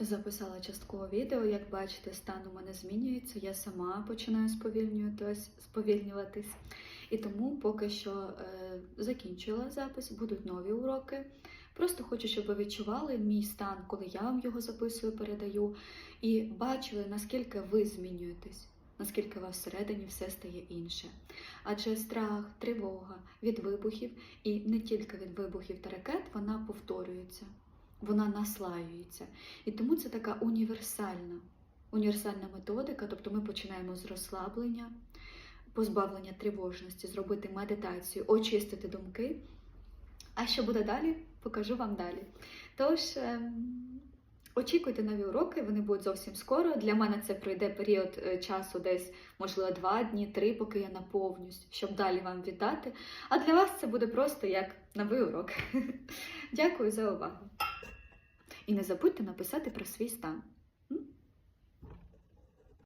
Записала часткове відео. Як бачите, стан у мене змінюється. Я сама починаю сповільнюватись, сповільнюватись. І тому поки що е, закінчила запис, будуть нові уроки. Просто хочу, щоб ви відчували мій стан, коли я вам його записую, передаю, і бачили, наскільки ви змінюєтесь, наскільки у вас всередині все стає інше. Адже страх, тривога від вибухів, і не тільки від вибухів та ракет, вона повторюється, вона наслаюється. І тому це така універсальна, універсальна методика, тобто ми починаємо з розслаблення, позбавлення тривожності, зробити медитацію, очистити думки. А що буде далі, покажу вам далі. Тож, ем, очікуйте нові уроки, вони будуть зовсім скоро. Для мене це пройде період е, часу, десь, можливо, два дні, три, поки я наповнюсь, щоб далі вам віддати. А для вас це буде просто як новий урок. Дякую за увагу. І не забудьте написати про свій стан.